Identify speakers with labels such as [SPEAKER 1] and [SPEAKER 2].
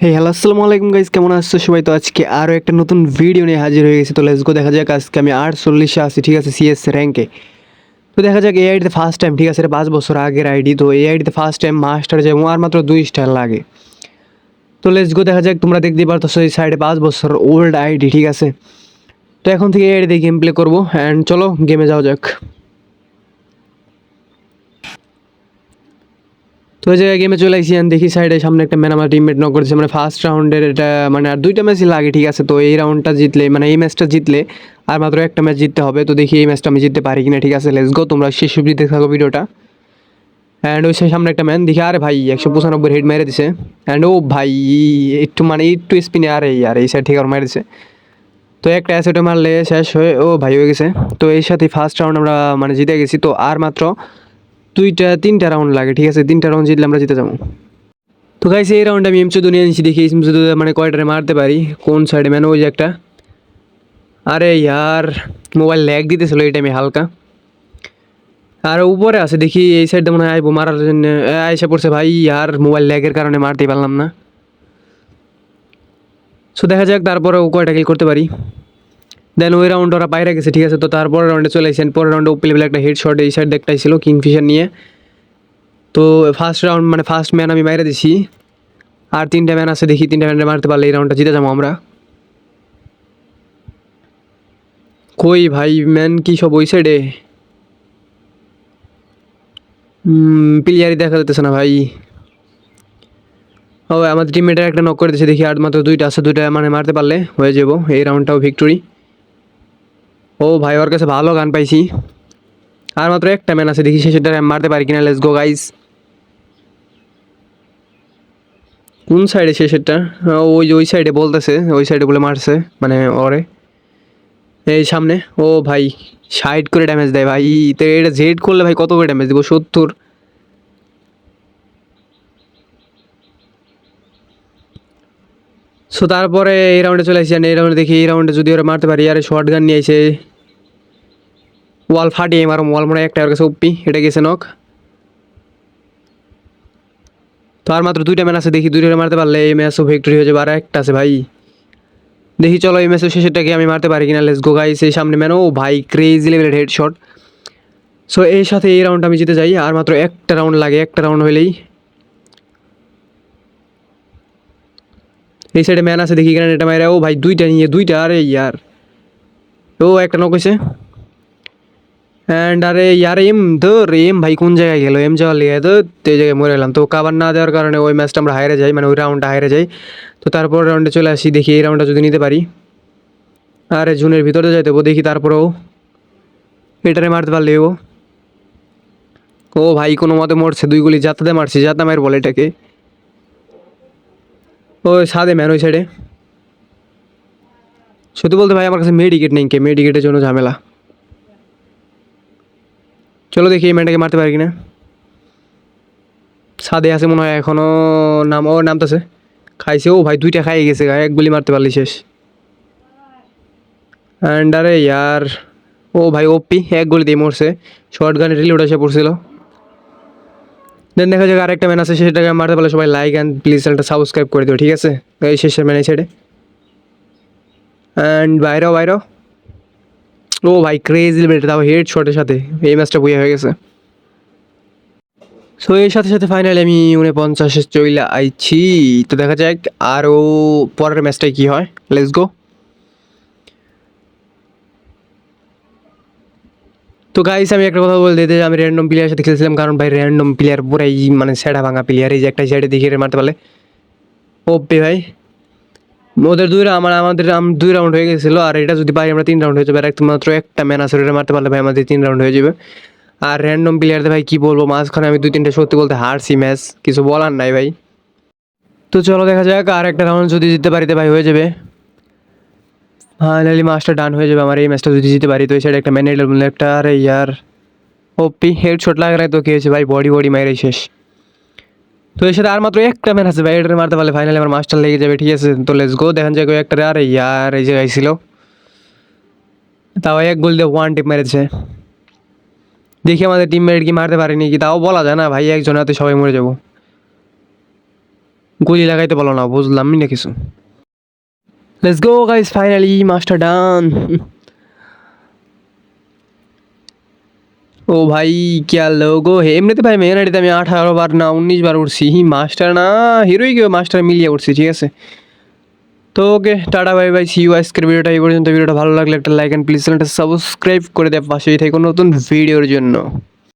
[SPEAKER 1] হে hello আসসালামু আলাইকুম guys কেমন আছো সবাই? তো আজকে আরও একটা নতুন ভিডিও নিয়ে হাজির হয়ে গেছি। তো লেটস গো দেখা যাক আজকে আমি আটচল্লিশে আছি, ঠিক আছে সিএস র্যাঙ্কে তো দেখা যাক এই আইডিতে ফার্স্ট টাইম ঠিক আছে, এটা পাঁচ বছর আগের আইডি তো এই আইডিতে ফার্স্ট টাইম মাস্টার যাব, আর মাত্র দুই স্টার লাগে। তো লেটস গো দেখা যাক, তোমরা দেখতেই পারতো এই সাইডে পাঁচ বছর ওল্ড আইডি ঠিক আছে। তো এখন থেকে এই আইডিতে গেম প্লে করব অ্যান্ড চলো গেমে যাওয়া যাক। তো ওই জায়গায় গেমে চলে আসি দেখি সাইডে সামনে একটা ম্যান আমার টিমমেট নক করেছে মানে ফার্স্ট রাউন্ডের এটা মানে আর দুইটা ম্যাচই লাগে, ঠিক আছে? তো এই রাউন্ডটা জিতলে মানে এই ম্যাচটা জিতলে আর মাত্র একটা ম্যাচ জিততে হবে, তো দেখি এই ম্যাচটা আমি জিততে পারি কিনা, ঠিক আছে? লেটস গো তোমরা শেষ অব্দি দেখতে থাকো ভিডিওটা। অ্যান্ড ওই সামনে একটা ম্যান দেখি, আরে ভাই, একশো পঁচানব্বই হেড মেরে দিছে। অ্যান্ড ও ভাই, একটু মানে একটু স্পিনে আরে আর এই সাইড থেকে আর মেরে দিছে। তো একটা অ্যাসেটে মারলে শেষ হয়ে, ও ভাই হয়ে গেছে। তো এর সাথে ফার্স্ট রাউন্ড আমরা মানে জিতে গেছি, তো আর মাত্র দুইটা, তিনটা রাউন্ড লাগে, ঠিক আছে? তিনটা রাউন্ড জিতলে আমরা জিতে যাব। তো গাইছে এই রাউন্ডে আমি এমচুদু নিয়ে নিচ্ছি দেখি এমচুদু মানে কয়টারে মারতে পারি? কোন সাইডে মানে ওই যে একটা। আরে ইয়ার মোবাইল ল্যাগ দিতেছিল এই টাইমে হালকা। আর উপরে আছে, দেখি, এই সাইডে মনে হয় আইবো মারার জন্য। আইসা পড়ছে, ভাই, আর মোবাইল ল্যাগের কারণে মারতেই পারলাম না। সো দেখা যাক তারপরে কয়টা কিল করতে পারি। দেন ওই রাউন্ড ওরা বাইরে গেছে, ঠিক আছে? তো তারপরে রাউন্ডে চলে আসেন। পরের রাউন্ডে উপি লেভেল একটা হেড শট এই সাইড একটাই ছিল কিংফিশার নিয়ে। তো ফার্স্ট রাউন্ড মানে ফার্স্ট ম্যান আমি বাইরে দিছি। আর তিনটা ম্যান আছে, দেখি তিনটা ম্যান মারতে পারলে এই রাউন্ডটা জিতে যাব আমরা। কই ভাই ম্যান কি সব ওই সাইডে প্লেয়ারই দেখা যাচ্ছে না ভাই। ও, আমাদের টিমমেটের একটা নক করে দিয়েছে দেখি আর মাত্র দুইটা আছে, দুইটা মানে মারতে পারলে হয়ে যাব, এই রাউন্ডটাও ভিক্টোরি ও ভাই, ওর কাছে ভালো গান পাইছি। আর মাত্র একটা ম্যান আছে, দেখি সেটা র্যাম মারতে পারি কিনা লেস গো গাইস কোন সাইডে সেটা? ওই ওই সাইডে বলতেছে, ওই সাইডে বলে মারছে মানে ওরে। এই সামনে, ও ভাই সাইড করে ড্যামেজ দেয় ভাই, তো এটা জেড করলে ভাই কত করে ড্যামেজ দেবো? সত্তর। সো তারপরে এই রাউন্ডে চলে আসছি এই রাউন্ডে দেখি, এই রাউন্ডে যদি ওরা মারতে পারি আরে শর্ট গান নিয়ে এসে ওয়াল ফাটিয়ে মারো ওয়াল মনে একটা কাছে উপ্পি এটা গেছে নক তো আর মাত্র দুইটা ম্যাচ আছে, দেখি দুইটা মারতে পারলে এই ম্যাচও ভিক্টোরি হয়ে যাবে। আর একটা আছে ভাই। দেখি চলো এই ম্যাচের শেষেরটাকে আমি মারতে পারি কিনা লেস গো গাইস এই সামনে ম্যান ও ভাই ক্রেজি লেভেলের হেড শট সো এর সাথে এই রাউন্ড আমি জিতে যাই, আর মাত্র একটা রাউন্ড লাগে, একটা রাউন্ড হলেই এই সাইডে ম্যান আছে, দেখি এটা মাইরা, ও ভাই দুইটা নিয়ে, দুইটা, আরে ইয়ার। ও একটা নক হয়েছে অ্যান্ড আরে ইয়ার, এম ধর, এম ভাই কোন জায়গায় গেল? এম যাওয়ার লেগে তো এই জায়গায় মরে গেলাম। তো কাবার না দেওয়ার কারণে ওই ম্যাচটা আমরা হাইরে যাই মানে ওই রাউন্ডটা হাইরে যাই। তো তারপর রাউন্ডে চলে আসি, দেখি এই রাউন্ডটা যদি নিতে পারি। আরে জুনের ভিতরে যাইতে দেবো, দেখি তারপরেও এটারে মারতে পারলে ও। ও ভাই কোনো মতে মরছে, দুই গুলি যাতাতে মারছি, যাতা মায়ের বলে এটাকে। ও সাদে ম্যান ওই সাইডে সত্যি বলতে ভাই, আমার কাছে মেডিকেট নেই কে মেডিকেটের জন্য ঝামেলা। চলো দেখি এই ম্যানটাকে মারতে পারি কিনা। সাদে আছে মনে হয় এখনও নাম ও নামতেছে খাইছে, ও ভাই দুইটা খাই গেছে এক গুলি মারতে পারলি শেষ। অ্যান্ড আরে, ইয়ার, ও ভাই ওপি এক গুলি দিয়ে মরছে। শর্ট গানে রিলোড এসে পড়ছিল। দেন দেখা যাক আরেকটা ম্যান আছে, সেটাকে মারতে পারলে সবাই লাইক অ্যান্ড প্লিজ চ্যানেলটা সাবস্ক্রাইব করে দিও, ঠিক আছে? এই শেষের ম্যানে সাইডে অ্যান্ড বাইরেও বাইরেও ও ভাই ক্রেজি বেটে তাও হেড শটের সাথে। এই ম্যাচটা বইয়া হয়ে গেছে। সো এর সাথে সাথে ফাইনালি আমি উনপঞ্চাশে চইলা আইছি। তো দেখা যাক আরও পরের ম্যাচটায় কী হয়। লেটস গো তো গাইস আমি একটা কথা বলতে দিই আমি র্যান্ডম প্লেয়ারের সাথে খেলছিলাম, কারণ ভাই র্যান্ডম প্লেয়ার পুরাই মানে সেটা ভাঙা প্লেয়ার এই যে একটা সাইডে দেখে মারতে পারলে। ওপে ভাই। ওদের দুই আমার আমাদের আম- দুই রাউন্ড হয়ে গেছিল, আর এটা যদি পাই আমরা তিন রাউন্ড হয়ে যাবে, আর একমাত্র একটা ম্যান আছে, ওটা মারতে পারলে ভাই আমাদের তিন রাউন্ড হয়ে যাবে। আর র্যান্ডম প্লেয়ারদের ভাই কী বলব, মাঝখানে আমি দুই তিনটে সত্যি বলতে হারছি ম্যাচ, কিছু বলার নাই ভাই। তো চলো দেখা যাক, আর একটা রাউন্ড যদি জিততে পারিতে ভাই হয়ে যাবে। ফাইনালি মাস্টার ডান হয়ে যাবে আমার এই ম্যাচটা যদি জিতে পারি, তো এই সাইডে একটা ম্যানেজার একটা আরে ইয়ার। ওপি হেড শট লাগে তো কী হয়েছে ভাই বডি বডি মাইরে শেষ। তো এর সাথে আর মাত্র একটা ম্যান আছে ভাই এটা মারতে পারলে ফাইনালি আমার মাস্টার লেগে যাবে, ঠিক আছে? তো লেটস গো দেখেন যায় একটা আরে ইয়ার, এই জায়গায় ছিল তাও এক গোল দিয়ে ওয়ান টিপ মেরেছে। দেখি আমাদের টিমমেট কি মারতে পারেনি কি তাও বলা যায় না ভাই একজন হাতে সবাই মরে যাব। গুলি লাগাইতে বলো না বুঝলাম না কিছু। let's go guys finally master done ও ভাই क्या लोगो है এমনিতে ভাই মেয়ের আইডিতে আমি আঠারো বার না উনিশ বার উঠছি মাস্টার না হিরোই কেউ মাস্টার মিলিয়ে উঠছি ঠিক আছে তো okay tata bye bye see you আজকের ভিডিওটা এই পর্যন্ত ভিডিওটা ভালো লাগলে একটা লাইক অ্যান্ড প্লিজ চ্যানেলটা সাবস্ক্রাইব করে দেয় পাশেই থেকে নতুন ভিডিওর জন্য